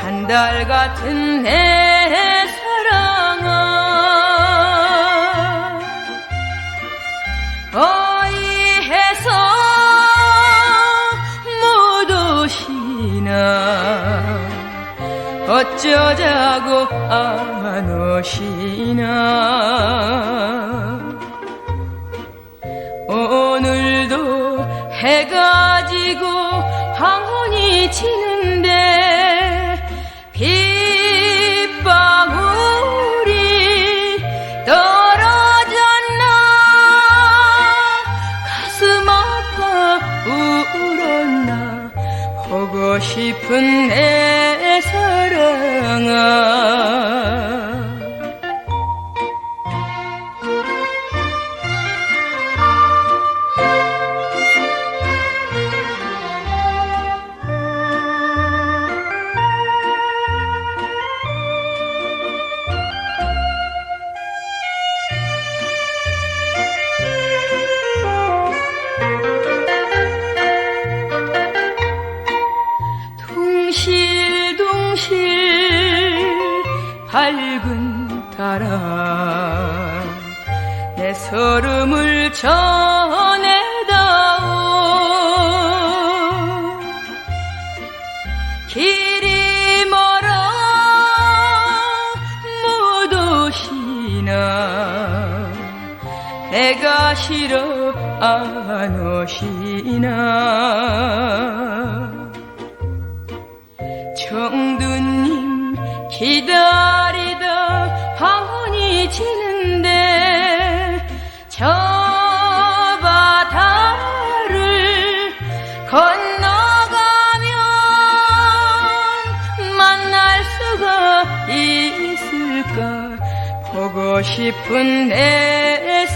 한 달 같은 내 사랑아. 어이해서 못 오시나 어쩌자고 안 오시나. 오늘도 해가 지고 황혼이 치는데 빗방울이 떨어졌나? 가슴 아파 울었나? 보고 싶은 내 사랑아 밝은 달아 내 서름을 전해다오. 길이 멀어 못 오시나. 내가 싫어 안 오시나. 정두님 기다리다 황혼이 지는데 저 바다를 건너가면 만날 수가 있을까 보고 싶은 내